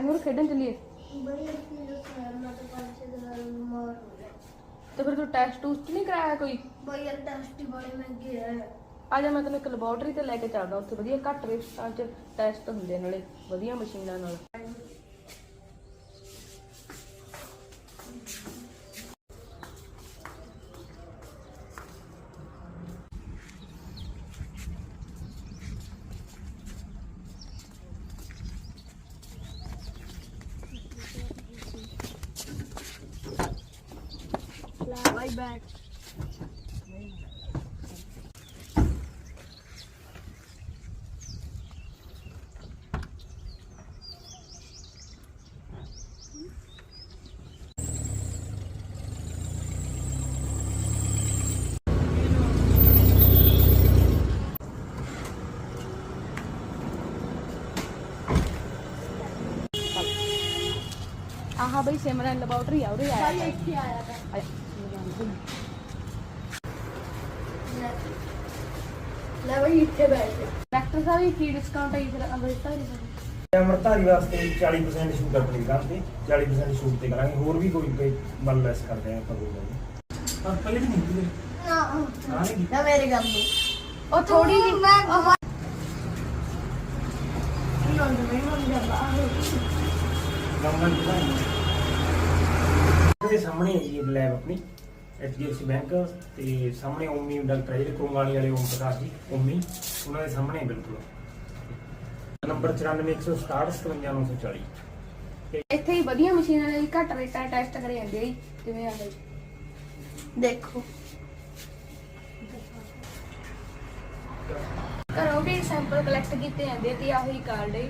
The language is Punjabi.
ਆਏ ਨੂਰ ਖੇਡਣ ਚੱਲੀਏ? ਬਈ ਕੀ ਦੱਸਾਂ ਮੈਂ ਤਾਂ ਪੰਜ ਛੇ ਦਿਨਾਂ ਨੂੰ ਬਿਮਾਰ ਹੋ ਗਿਆ ਤੇ ਫਿਰ ਤੂੰ ਟੈਸਟ ਟੂਸਟ ਨਹੀਂ ਕਰਾਇਆ ਕੋਈ? ਬਈ ਯਾਰ ਟੈਸਟ ਹੀ ਬੜੇ ਮਹਿੰਗੇ ਹੈ ਆ ਜਾ ਮੈਂ ਤੈਨੂੰ ਇੱਕ ਲੈਬੋਰਟਰੀ ਤੇ ਲੈ ਕੇ ਚੱਲਦਾ ਉੱਥੇ ਵਧੀਆ ਘੱਟ ਰੇਟਾਂ 'ਚ ਟੈਸਟ ਹੁੰਦੇ ਨਾਲੇ ਵਧੀਆ ਮਸ਼ੀਨਾਂ ਨਾਲ। ਸਿਮਰਨ ਲੈਬੋਰਟਰੀ ਆ ਉਰੇ ਆਇਆ ਇੱਥੇ ਆਇਆ ਤਾਂ। ਆ। ਲੈ ਬਈ ਇੱਥੇ ਬੈਠ ਜਾ ਡਾਕਟਰ ਸਾਹਿਬ ਇਹ ਕੀ ਡਿਸਕਾਊਂਟ ਹੈ ਫਿਰ ਅੰਗਰੇਜ਼ਾ ਦੀ ਅਮਰਤਾਰੀ ਵਾਸਤੇ 40% ਛੂਟ ਆਪਣੀ ਕਰਦੇ 40% ਛੂਟ ਤੇ ਕਰਾਂਗੇ ਹੋਰ ਵੀ ਕੋਈ ਕੋਈ ਮਨ ਲੈਸ ਕਰਦੇ ਆ ਆਪਾਂ ਕੋਈ। ਗੱਲ ਨਹੀਂ ਪਰ ਪਹਿਲੇ ਵੀ ਨਹੀਂ ਕਿਤੇ ਨਾ ਨਾ ਨਹੀਂ। ਨਾ ਮੇਰੇ ਗੱਲ ਨੂੰ ਉਹ ਥੋੜੀ ਜਿਹੀ ਮੈਂ ਨੰਦ ਨਹੀਂ ਮੰਨ ਜਾਂਦਾ ਗਵਰਨਮੈਂਟ ਬਣਾਈ ਇਹਦੇ ਸਾਹਮਣੇ ਹੈ ਜੀ ਇਹ ਲੈਬ ਆਪਣੀ ਐਚਡੀਐਫਸੀ ਬੈਂਕ ਤੇ ਸਾਹਮਣੇ ਓਮੀ ਡਾਕਟਰ ਜਿਹੜੇ ਕੋਂਗਾਲੀ ਵਾਲੇ ਓਮ ਪ੍ਰਕਾਸ਼ ਜੀ, ਓਮੀ, ਉਹਨਾਂ ਦੇ ਸਾਹਮਣੇ ਹੈ ਬਿਲਕੁਲ। ਨੰਬਰ 94167 57940 ਇੱਥੇ ਹੀ ਵਧੀਆ ਮਸ਼ੀਨਾਂ ਨੇ ਜੀ ਘੱਟ ਰੇਟਾਂ ਟੈਸਟ ਕਰੇ ਜਾਂਦੇ ਆ ਜੀ ਜਿਵੇਂ ਆ ਇਹ ਦੇਖੋ। ਘਰੋਂ ਵੀ ਸੈਂਪਲ ਕਲੈਕਟ ਕੀਤੇ ਜਾਂਦੇ ਆ ਤੇ ਆਹੀ ਕਾਰਡ ਹੈ।